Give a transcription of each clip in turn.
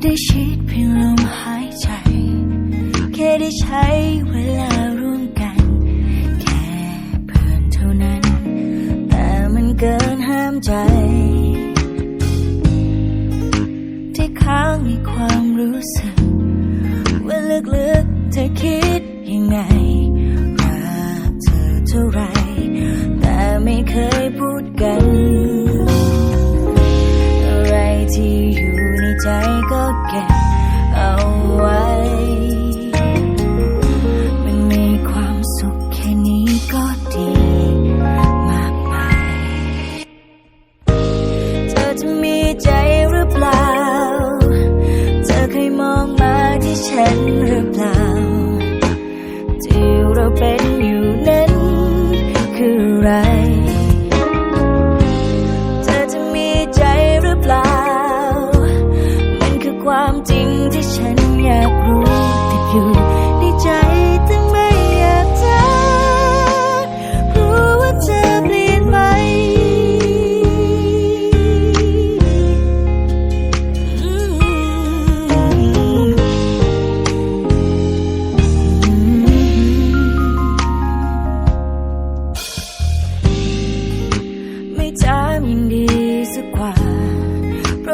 ได้ชิดเพียงลมหายใจ แค่ได้ใช้เวลาร่วมกัน แค่เพื่อนเท่านั้น แต่มันเกินห้ามใจ ที่ค้างมีความรู้สึกว่าลึกๆเธอคิดยังไง รักเธอเท่าไร แต่ไม่เคยพูดกัน เก็บเอาไว้ มันมีความสุขแค่นี้ก็ดีมากมายเธอจะมีใจหรือเปล่า เธอเคยมองมาที่ฉันหรือ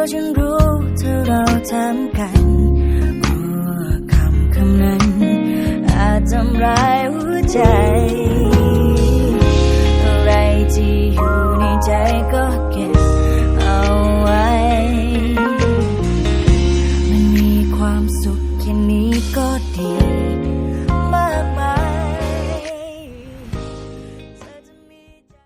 ราะฉันรู้เธอเราทำกันกลัวคำคำนั้น อาจทำร้ายหัวใจ อะไรที่อยู่ในใจก็เก็บเอาไว้ มันมีความสุขแค่นี้ก็ดี